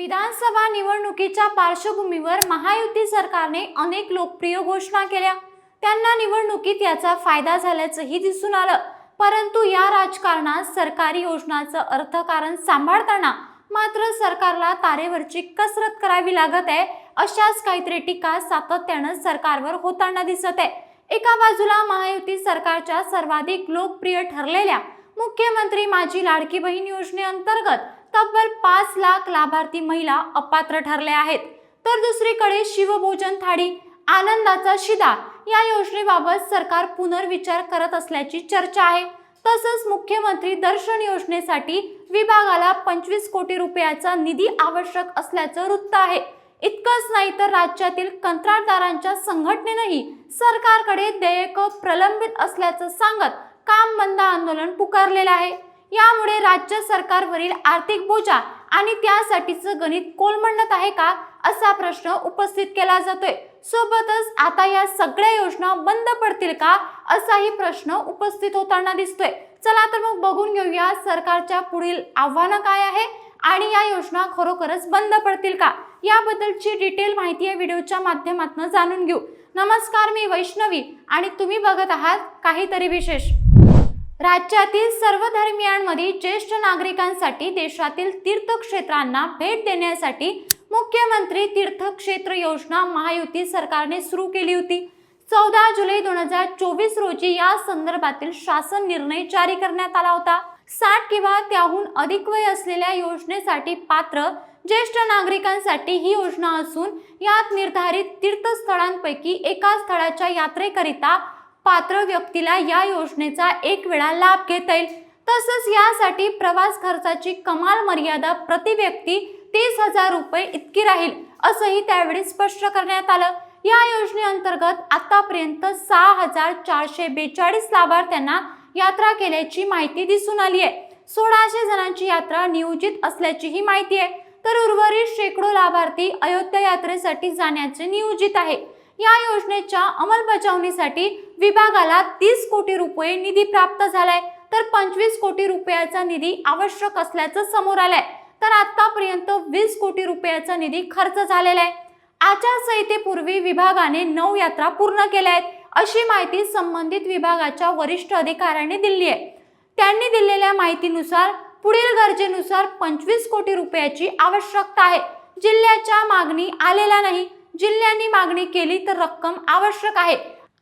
विधानसभा निवडणुकीच्या पार्श्वभूमीवर महायुती सरकारने अनेक लोकप्रिय घोषणा केल्या. त्यांना निवडणुकीत याचा फायदा झाल्याचंही दिसून आलं. परंतु या राजकारणात सरकारी योजनांचं अर्थकारण सांभाळताना मात्र सरकारला तारेवरची कसरत करावी लागत आहे अशाच काहीतरी टीका सातत्यानं सरकारवर होताना दिसत आहे. एका बाजूला महायुती सरकारच्या सर्वाधिक लोकप्रिय ठरलेल्या मुख्यमंत्री माझी लाडकी बहीण योजनेअंतर्गत तब्बल पाच लाख लाभार्थी महिला अपात्र ठरल्या आहेत. तर दुसरीकडे शिवभोजन थाळी आनंदाचा शिदा या योजनेबाबत सरकार पुनर्विचार करत असल्याची चर्चा आहे. तसंच मुख्यमंत्री दर्शन योजनेसाठी विभागाला पंचवीस कोटी रुपयाचा निधी आवश्यक असल्याचं वृत्त आहे. इतकंच नाही तर राज्यातील कंत्राटदारांच्या संघटनेनंही सरकारकडे देयक प्रलंबित असल्याचं सांगत काम बंद आंदोलन पुकारलेलं आहे. यामुळे राज्य सरकारवरील आर्थिक बोजा आणि त्यासाठीचं गणित कोलमडत आहे का असा प्रश्न उपस्थित केला जातोय. सोबतच आता या सगळ्या योजना बंद पडतील का असाही प्रश्न उपस्थित होताना दिसतोय. चला तर मग बघून घेऊया सरकारच्या पुढील आव्हानं काय आहे आणि या योजना खरोखरच बंद पडतील का? याबद्दलची डिटेल माहिती या व्हिडिओच्या माध्यमातून जाणून घेऊ. नमस्कार मी वैष्णवी आणि तुम्ही बघत आहात काहीतरी विशेष. राज्यातील सर्व धर्मियांमध्ये ज्येष्ठ नागरिकांसाठी देशातील तीर्थक्षेत्रांना भेट देण्यासाठी मुख्यमंत्री तीर्थक्षेत्र योजना महायुती सरकारने सुरू केली होती. चौदा जुलै दोन हजार चोवीस रोजी या संदर्भातील शासन निर्णय जारी करण्यात आला होता. साठ किंवा त्याहून अधिक वय असलेल्या योजनेसाठी पात्र ज्येष्ठ नागरिकांसाठी ही योजना असून यात निर्धारित तीर्थस्थळांपैकी एका स्थळाच्या यात्रेकरिता पात्र व्यक्तीला या योजनेचा एक वेळा लाभ घेता येईल. तसंच यासाठी प्रवास खर्चाची कमाल मर्यादा प्रति व्यक्ती तीस हजार रुपये इतकी राहील असंही त्यावेळी स्पष्ट करण्यात आलं. या योजनेअंतर्गत आतापर्यंत सहा हजार चारशे बेचाळीस लाभार्थ्यांना यात्रा केल्याची माहिती दिसून आली आहे. सोळाशे जणांची यात्रा नियोजित असल्याचीही माहिती आहे. तर उर्वरित शेकडो लाभार्थी अयोध्या यात्रेसाठी जाण्याचे नियोजित आहे. या योजनेच्या अंमलबजावणीसाठी विभागाला तीस कोटी रुपये निधी प्राप्त झालाय. तर पंचवीस कोटी रुपयाचा निधी आवश्यक असल्याचं समोर आलंय. तर आतापर्यंत वीस कोटी रुपयाचा निधी खर्च झालेला आहे. आचारसंहितेपूर्वी विभागाने नऊ यात्रा पूर्ण केल्या आहेत अशी माहिती संबंधित विभागाच्या वरिष्ठ अधिकाऱ्यांनी दिली आहे. त्यांनी दिलेल्या माहितीनुसार पुढील गरजेनुसार पंचवीस कोटी रुपयाची आवश्यकता आहे. जिल्ह्याच्या मागणी आलेला नाही. जिल्ह्यांनी मागणी केली तर रक्कम आवश्यक आहे.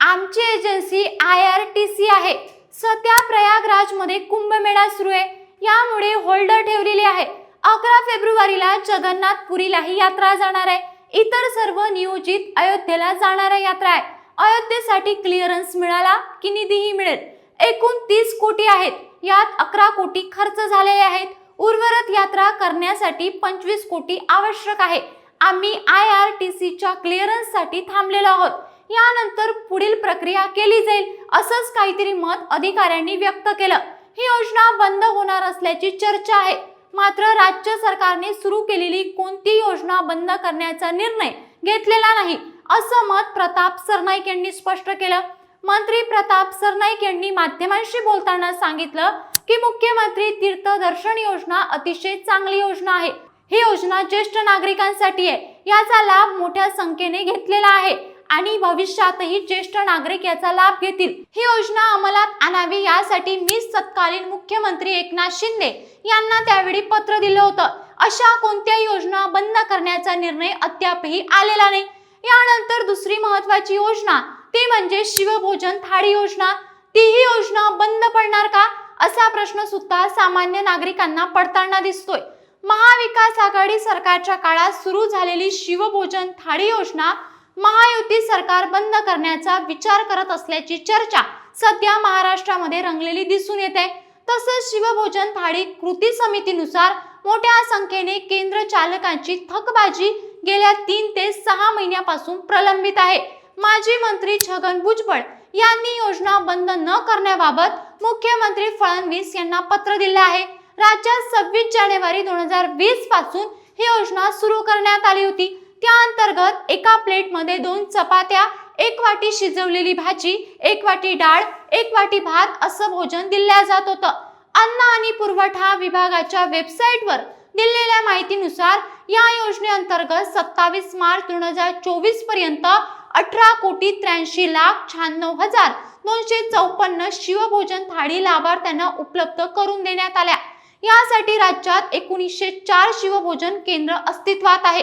आमची agency I R T C आहे. सध्या प्रयागराजमध्ये कुंभमेळा सुरू आहे. यामुळे होल्डर ठेवलेली आहे. अकरा फेब्रुवारीला जगन्नाथपुरीलाही यात्रा जाणार आहे. इतर सर्व नियोजित अयोध्येला जाणाऱ्या यात्रा आहे. अयोध्येसाठी क्लिअरन्स मिळाला की निधीही मिळेल. एकूण तीस कोटी आहेत. यात अकरा कोटी खर्च झालेले आहेत. उर्वरित यात्रा करण्यासाठी पंचवीस कोटी आवश्यक आहे. आम्ही आय आर टी सीच्या क्लिअरन्ससाठी थांबलेलो आहोत. यानंतर पुढील प्रक्रिया केली जाईल असंच काहीतरी मत अधिकाऱ्यांनी व्यक्त केलं. ही योजना बंद होणार असल्याची चर्चा आहे. मात्र राज्य सरकारने सुरू केलेली कोणती योजना बंद करण्याचा निर्णय घेतलेला नाही असं मत प्रताप सरनाईक यांनी स्पष्ट केलं. मंत्री प्रताप सरनाईक यांनी माध्यमांशी बोलताना सांगितलं की मुख्यमंत्री तीर्थ दर्शन योजना अतिशय चांगली योजना आहे. ही योजना ज्येष्ठ नागरिकांसाठी आहे. याचा लाभ मोठ्या संख्येने घेतलेला आहे. आणि भविष्यातही ज्येष्ठ नागरिक याचा लाभ घेतील. ही योजना अंमलात आणावी यासाठी मी तत्कालीन मुख्यमंत्री एकनाथ शिंदे यांना त्यावेळी पत्र दिलं होतं. अशा कोणत्याही योजना बंद करण्याचा निर्णय अद्यापही आलेला नाही. यानंतर दुसरी महत्वाची योजना ती म्हणजे शिवभोजन थाळी योजना. तीही योजना बंद पडणार का? असा प्रश्न सुद्धा सामान्य नागरिकांना पडताना दिसतोय. महाविकास आघाडी सरकारच्या काळात सुरू झालेली शिवभोजन थाळी योजना महायुती सरकार बंद करण्याचा विचार करत असल्याची चर्चा सध्या महाराष्ट्रामध्ये रंगलेली दिसून येते. तसंच शिवभोजन थाळी कृती समितीनुसार मोठ्या संख्येने केंद्र चालकांची थकबाजी गेल्या तीन ते सहा महिन्यापासून प्रलंबित आहे. माजी मंत्री छगन भुजबळ यांनी योजना बंद न करण्याबाबत मुख्यमंत्री फडणवीस यांना पत्र दिलं आहे. राज्यात सव्वीस जानेवारी दोन हजार वीसपासून ही योजना सुरू करण्यात आली होती. त्या अंतर्गत एका प्लेटमध्ये दोन चपात्या एक वाटी शिजवलेली भाजी एक वाटी डाळ एक वाटी भात असं भोजन दिल्या जात होतं. अन्न आणि पुरवठा विभागाच्या वेबसाईटवर दिलेल्या माहितीनुसार या योजनेअंतर्गत सत्तावीस मार्च दोन हजार चोवीसपर्यंत अठरा कोटी त्र्याऐंशी लाख शहाण्णव हजार दोनशे चौपन्न शिवभोजन थाळी लाभार्थ्यांना उपलब्ध करून देण्यात आल्या. यासाठी राज्यात एकोणीसशे चार शिवभोजन केंद्र अस्तित्वात आहे.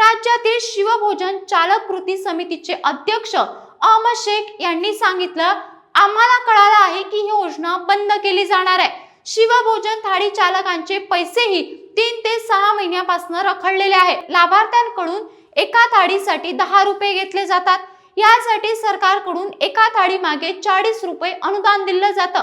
राज्यातील शिवभोजन चालक कृती समितीचे अध्यक्ष अहमद शेख यांनी सांगितलं आम्हाला कळालं आहे की ही योजना बंद केली जाणार आहे. शिवभोजन थाळी चालकांचे पैसेही तीन ते सहा महिन्यापासून रखडलेले आहे. लाभार्थ्यांकडून एका थाळीसाठी दहा रुपये घेतले जातात. यासाठी सरकारकडून एका थाळी मागे चाळीस रुपये अनुदान दिलं जातं.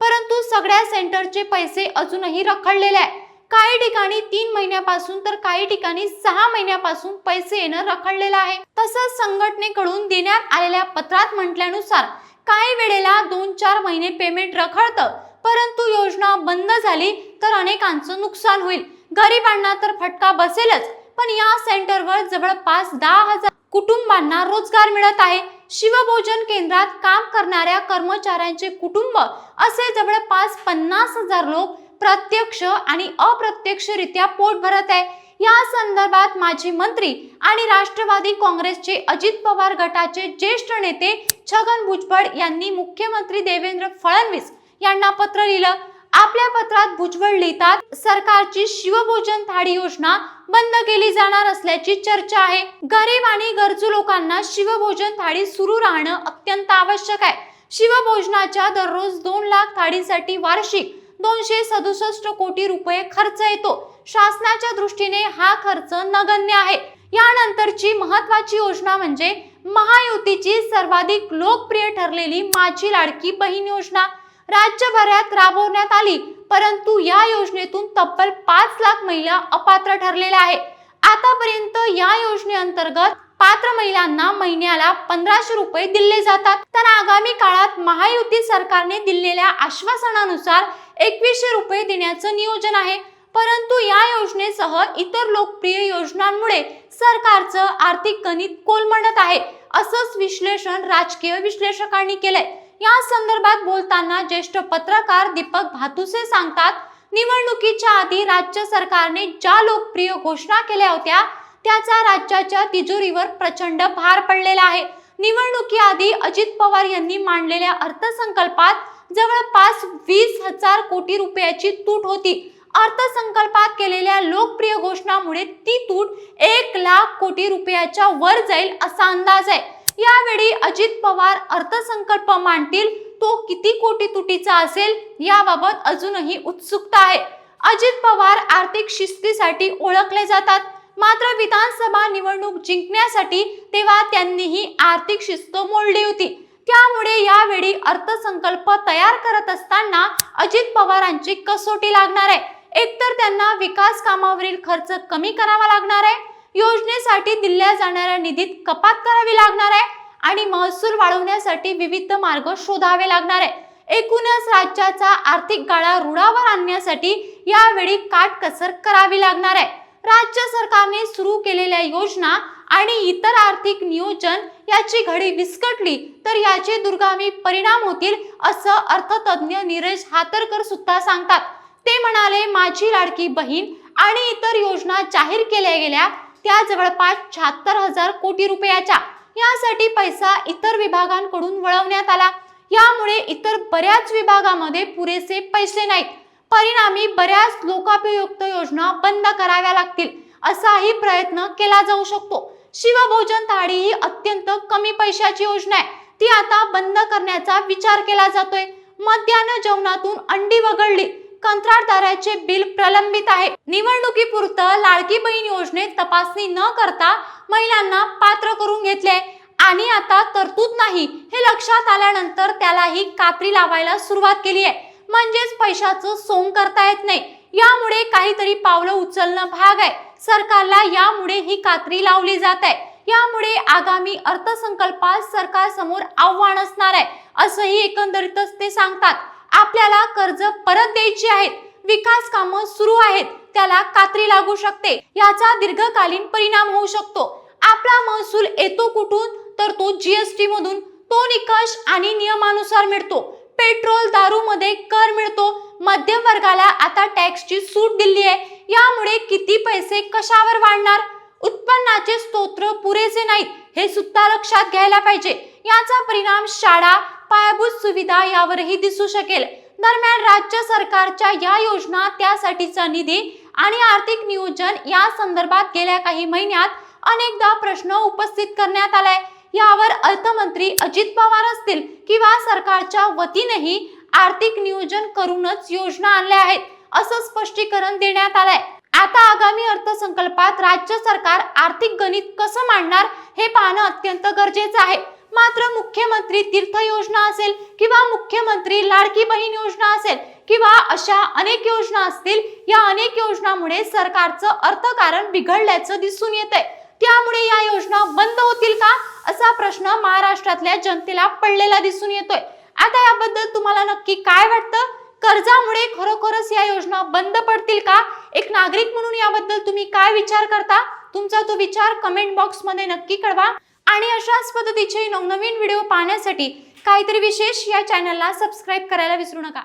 परंतु सगळ्या सेंटरचे पैसे अजूनही रखडलेले आहे. काही ठिकाणी तीन महिन्यापासून तर काही ठिकाणी सहा महिन्यापासून पैसे येणं रखडलेलं आहे. तसंच संघटनेकडून देण्यात आलेल्या पत्रात म्हटल्यानुसार काही वेळेला दोन चार महिने पेमेंट रखडतं परंतु योजना बंद झाली तर अनेकांचं नुकसान होईल. गरिबांना तर फटका बसेलच पण या सेंटरवर जवळपास दहा हजार कुटुंबांना रोजगार मिळत आहे. शिवभोजन केंद्रात काम करणाऱ्या कर्मचाऱ्यांचे कुटुंब असे जवळपास पन्नास हजार लोक प्रत्यक्ष आणि अप्रत्यक्षरित्या पोट भरत आहे. या संदर्भात माजी मंत्री आणि राष्ट्रवादी काँग्रेसचे अजित पवार गटाचे ज्येष्ठ नेते छगन भुजबळ यांनी मुख्यमंत्री देवेंद्र फडणवीस यांना पत्र लिहिलं. आपल्या पत्रात भुजबळ लिहितात सरकारची शिवभोजन थाळी योजना बंद केली जाणार असल्याची चर्चा आहे. गरीब आणि गरजू लोकांना शिवभोजन थाळी सुरू राहणं अत्यंत आवश्यक आहे. शिवभोजनाच्या दररोज दोन लाख थाळीसाठी वार्षिक दोनशे सदुसष्ट कोटी रुपये खर्च येतो. शासनाच्या दृष्टीने हा खर्च नगण्य आहे. यानंतरची महत्वाची योजना म्हणजे महायुतीची सर्वाधिक लोकप्रिय ठरलेली माझी लाडकी बहीण योजना. राज्यभरात राबवण्यात आली परंतु या योजनेतून तब्बल पाच लाख महिला अपात्र ठरलेल्या आहे आतापर्यंत या योजनेअंतर्गत पात्र महिलांना महिन्याला पंधराशे रुपये दिले जातात. तर आगामी काळात महायुती सरकारने दिलेल्या आश्वासनानुसार एकवीसशे रुपये देण्याचं नियोजन आहे. परंतु या योजनेसह इतर लोकप्रिय योजनांमुळे सरकारचं आर्थिक गणित कोलमडत आहे असंच विश्लेषण राजकीय विश्लेषकांनी केलंय. या संदर्भात बोलताना ज्येष्ठ पत्रकार दीपक भातुसे सांगतात निवडणुकीच्या आधी राज्य सरकारने ज्या लोकप्रिय घोषणा केल्या होत्या त्याचा राज्याच्या तिजोरीवर प्रचंड भार पडलेला आहे. निवडणुकीआधी अजित पवार यांनी मांडलेल्या अर्थसंकल्पात जवळपास वीस हजार कोटी रुपयाची तूट होती. अर्थसंकल्पात केलेल्या लोकप्रिय घोषणामुळे ती तूट एक लाख कोटी रुपयाच्या वर जाईल असा अंदाज आहे. यावेळी अजित पवार अर्थसंकल्प मांडतील तो किती कोटी तुटीचा असेल याबाबत अजूनही उत्सुकता आहे. अजित पवार आर्थिक शिस्तीसाठी ओळखले जातात. मात्र विधानसभा निवडणूक जिंकण्यासाठी तेव्हा त्यांनीही आर्थिक शिस्त मोडली होती. त्यामुळे यावेळी अर्थसंकल्प तयार करत असताना अजित पवारांची कसोटी लागणार आहे. एकतर त्यांना विकास कामावरील खर्च कमी करावा लागणार आहे योजनेसाठी दिल्या जाणाऱ्या निधीत कपात करावी लागणार आहे आणि महसूल वाढवण्यासाठी विविध मार्ग शोधावे लागणार आहे. एकूणच राज्याचा आर्थिक गाळा रुळावर आणण्यासाठी यावेळी काटकसर करावी लागणार आहे. राज्य सरकारने सुरू केलेल्या योजना आणि इतर आर्थिक नियोजन याची घडी विस्कटली तर याचे दुर्गामी परिणाम होतील असं अर्थतज्ञ नीरज हातरकर सुद्धा सांगतात. ते म्हणाले माझी लाडकी बहीण आणि इतर योजना जाहीर केल्या गेल्या त्या जवळपास शहात्तर हजार कोटी रुपयाच्या. यासाठी पैसा इतर विभागांकडून वळवण्यात आला. यामुळे इतर बऱ्याच विभागामध्ये पुरेसे पैसे नाहीत. परिणामी बऱ्याच लोकापयुक्त योजना बंद कराव्या लागतील असाही प्रयत्न केला जाऊ शकतो. शिवभोजन थाळी ही अत्यंत कमी पैशाची योजना आहे. ती आता बंद करण्याचा विचार केला जातोय. मध्यान्ह जेवणातून अंडी वगळली. कंत्राटदाराचे बिल प्रलंबित आहे. निवडणुकीपुरतं लाडकी बहीण योजनेत तपासणी न करता महिलांना पात्र करून घेतले आणि आता तरतूद नाही हे लक्षात आल्यानंतर त्यालाही कात्री लावायला सुरुवात केली आहे. म्हणजेच पैशाचं सोंग करता येत नाही. यामुळे काहीतरी पावलं उचलणं भाग आहे. सरकारला यामुळे ही कात्री लावली जात आहे. यामुळे आगामी अर्थसंकल्पात सरकारसमोर आव्हान असणार आहे. असंही एकंदरीतच ते सांगतात. आपल्याला कर्ज परत द्यायची आहेत. विकास कामं सुरू आहेत. त्याला कात्री लागू शकते. याचा दीर्घकालीन परिणाम होऊ शकतो. आपला महसूल येतो कुठून? तर तो जीएसटी मधून. तो निकष आणि नियमानुसार मिळतो. पेट्रोल दारू मध्ये कर मिळतो. मध्यम वर्गाला आता टॅक्सची सूट दिली आहे. यामुळे किती पैसे कशावर वाढणार? उत्पन्नाचे स्तोत्र पुरेसे नाहीत हे सुद्धा लक्षात घ्यायला पाहिजे. याचा परिणाम शाळा पायाभूत सुविधा यावरही दिसू शकेल. दरम्यान राज्य सरकारच्या या योजना त्यासाठीचा निधी आणि आर्थिक नियोजन या संदर्भात गेल्या काही महिन्यात अनेकदा प्रश्न उपस्थित करण्यात आलाय. यावर अर्थमंत्री अजित पवार असतील किंवा सरकारच्या वतीनेही आर्थिक नियोजन करूनच योजना आणल्या आहेत असं स्पष्टीकरण देण्यात आलंय. आता आगामी अर्थसंकल्पात राज्य सरकार आर्थिक गणित कसं मांडणार हे पाहणं अत्यंत गरजेचं आहे. मात्र मुख्यमंत्री तीर्थ योजना असेल किंवा मुख्यमंत्री लाडकी बहीण योजना असेल किंवा अशा अनेक योजना असतील या अनेक योजनांमुळे सरकारचं अर्थकारण बिघडल्याचं दिसून येत आहे त्यामुळे या योजना बंद होतील का? असा प्रश्न महाराष्ट्रातल्या जनतेला पडलेला दिसून येतोय. आता याबद्दल तुम्हाला नक्की काय वाटतं? कर्जामुळे खरोखरच या योजना बंद पडतील का? एक नागरिक म्हणून याबद्दल तुम्ही काय विचार करता? तुमचा तो विचार कमेंट बॉक्समध्ये नक्की कळवा. आणि अशाच पद्धतीचे नवनवीन व्हिडिओ पाहण्यासाठी काहीतरी विशेष या चॅनलला सबस्क्राईब करायला विसरू नका.